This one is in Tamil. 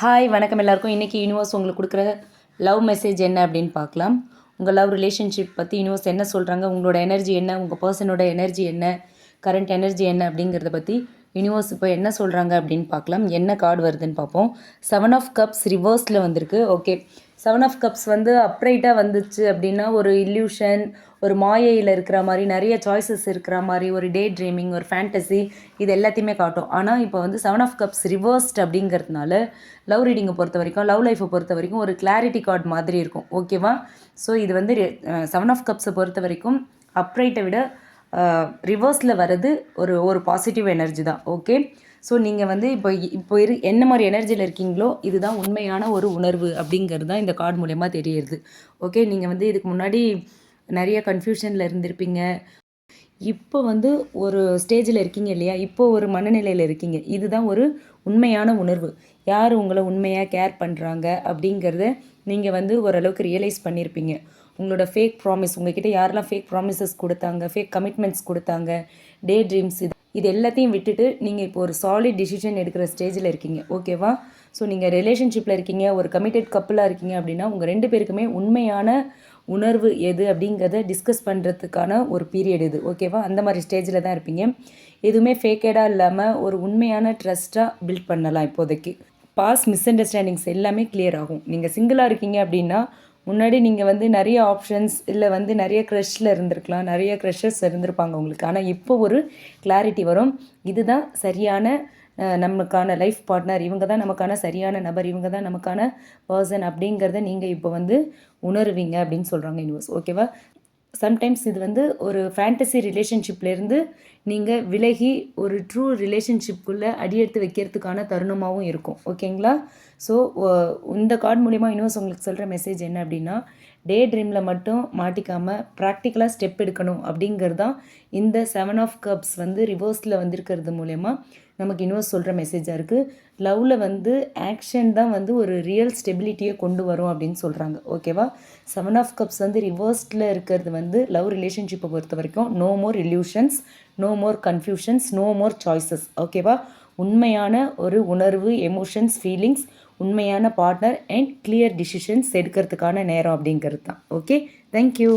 ஹாய் வணக்கம் எல்லாருக்கும். இன்றைக்கி யூனிவர்ஸ் உங்களுக்கு கொடுக்குற லவ் மெசேஜ் என்ன அப்படின்னு பார்க்கலாம். உங்கள் லவ் ரிலேஷன்ஷிப் பற்றி யூனிவர்ஸ் என்ன சொல்கிறாங்க உங்களோட எனர்ஜி என்ன? உங்கள் பர்சனோட எனர்ஜி என்ன? கரண்ட் எனர்ஜி என்ன? அப்படிங்கிறத பற்றி யூனிவர்ஸ் இப்போ என்ன சொல்கிறாங்க அப்படின்னு பார்க்கலாம். என்ன கார்டு வருதுன்னு பார்ப்போம். செவன் ஆஃப் கப்ஸ் ரிவர்ஸில் வந்திருக்கு. ஓகே செவன் ஆஃப் கப்ஸ் வந்து அப்ரைட்டாக வந்துச்சு அப்படின்னா ஒரு இல்யூஷன் ஒரு மாயையில் இருக்கிற மாதிரி நிறைய சாய்ஸஸ் இருக்கிற மாதிரி ஒரு டே ட்ரீமிங் ஒரு ஃபேண்டசி இது எல்லாத்தையுமே காட்டும். ஆனால் இப்போ வந்து செவன் ஆஃப் கப்ஸ் ரிவர்ஸ்ட் அப்படிங்கிறதுனால லவ் ரீடிங்கை பொறுத்த வரைக்கும் லவ் லைஃப்பை பொறுத்த வரைக்கும் ஒரு கிளாரிட்டி கார்டு மாதிரி இருக்கும். ஓகேவா ஸோ இது வந்து செவன் ஆஃப் கப்ஸை பொறுத்த வரைக்கும் அப்ரைட்டை விட ரிவர்ஸில் வர்றது ஒரு ஒரு பாசிட்டிவ் எனர்ஜி தான். ஓகே ஸோ நீங்கள் வந்து இப்போ இப்போ இரு என்ன மாதிரி எனர்ஜியில் இருக்கீங்களோ இதுதான் உண்மையான ஒரு உணர்வு அப்படிங்கிறது தான் இந்த கார்டு மூலயமா தெரியுது. ஓகே நீங்கள் வந்து இதுக்கு முன்னாடி நிறைய கன்ஃபியூஷனில் இருந்திருப்பீங்க. இப்போ வந்து ஒரு ஸ்டேஜில் இருக்கீங்க இல்லையா? இப்போ ஒரு மனநிலையில் இருக்கீங்க. இதுதான் ஒரு உண்மையான உணர்வு. யார் உங்களை உண்மையாக கேர் பண்ணுறாங்க அப்படிங்கிறத நீங்கள் வந்து ஓரளவுக்கு ரியலைஸ் பண்ணியிருப்பீங்க உங்களோட ஃபேக் ப்ராமிஸ் உங்ககிட்ட யாரெல்லாம் ஃபேக் ப்ராமிசஸ் கொடுத்தாங்க ஃபேக் கமிட்மெண்ட்ஸ் கொடுத்தாங்க டே ட்ரீம்ஸ் இது இது எல்லாத்தையும் விட்டுட்டு நீங்கள் இப்போ ஒரு சாலிட் டிசிஷன் எடுக்கிற ஸ்டேஜில் இருக்கீங்க. ஓகேவா ஸோ நீங்கள் ரிலேஷன்ஷிப்பில் இருக்கீங்க ஒரு கமிட்டட் கப்பிளாக இருக்கீங்க அப்படின்னா உங்கள் ரெண்டு பேருக்குமே உண்மையான உணர்வு எது அப்படிங்கிறத டிஸ்கஸ் பண்ணுறதுக்கான ஒரு பீரியட் இது. ஓகேவா அந்த மாதிரி ஸ்டேஜில் தான் இருப்பீங்க. எதுவுமே ஃபேக்கேடாக இல்லாமல் ஒரு உண்மையான ட்ரஸ்ட்டாக பில்ட் பண்ணலாம் இப்போதைக்கு. பாஸ் மிஸ் அண்டர்ஸ்டாண்டிங்ஸ் எல்லாமே கிளியர் ஆகும். நீங்கள் சிங்கிளாக இருக்கீங்க அப்படின்னா முன்னாடி நீங்கள் வந்து நிறைய ஆப்ஷன்ஸ் இல்லை வந்து நிறைய க்ரஷில் இருந்திருக்கலாம். நிறைய க்ரஷர்ஸ் இருந்திருப்பாங்க உங்களுக்கு. ஆனால் இப்போ ஒரு கிளாரிட்டி வரும். இதுதான் சரியான நமக்கான லைஃப் பார்ட்னர் இவங்க தான் நமக்கான சரியான நபர். இவங்க தான் நமக்கான பர்சன் அப்படிங்கிறத நீங்கள் இப்போ வந்து உணருவீங்க அப்படின்னு சொல்கிறாங்க யூனிவர்ஸ் ஓகேவா சம்டைம்ஸ் இது வந்து ஒரு ஃபேண்டசி ரிலேஷன்ஷிப்லேருந்து நீங்கள் விலகி ஒரு ட்ரூ ரிலேஷன்ஷிப்புக்குள்ளே அடியெடுத்து வைக்கிறதுக்கான தருணமாகவும் இருக்கும். ஓகேங்களா ஸோ இந்த கார்டு மூலிமா யூனிவர்ஸ் உங்களுக்கு சொல்கிற மெசேஜ் என்ன அப்படின்னா டே ட்ரீமில் மட்டும் மாட்டிக்காமல் ப்ராக்டிக்கலாக ஸ்டெப் எடுக்கணும் அப்படிங்கிறது தான் இந்த செவன் ஆஃப் கப்ஸ் வந்து ரிவர்ஸில் வந்திருக்கிறது மூலயமா நமக்கு இன்னும் சொல்கிற மெசேஜாக இருக்குது லவ்வில் வந்து ஆக்ஷன் தான் வந்து ஒரு ரியல் ஸ்டெபிலிட்டியை கொண்டு வரும் அப்படின்னு சொல்கிறாங்க ஓகேவா செவன் ஆஃப் கப்ஸ் வந்து ரிவர்ஸ்டில் இருக்கிறது வந்து லவ் ரிலேஷன்ஷிப்பை பொறுத்த வரைக்கும் no more illusions no more confusions no more choices ஓகேவா உண்மையான ஒரு உணர்வு எமோஷன்ஸ் ஃபீலிங்ஸ் உண்மையான பார்ட்னர் அண்ட் கிளியர் டிசிஷன்ஸ் எடுக்கிறதுக்கான நேரம் அப்படிங்கிறது தான். Okay thank you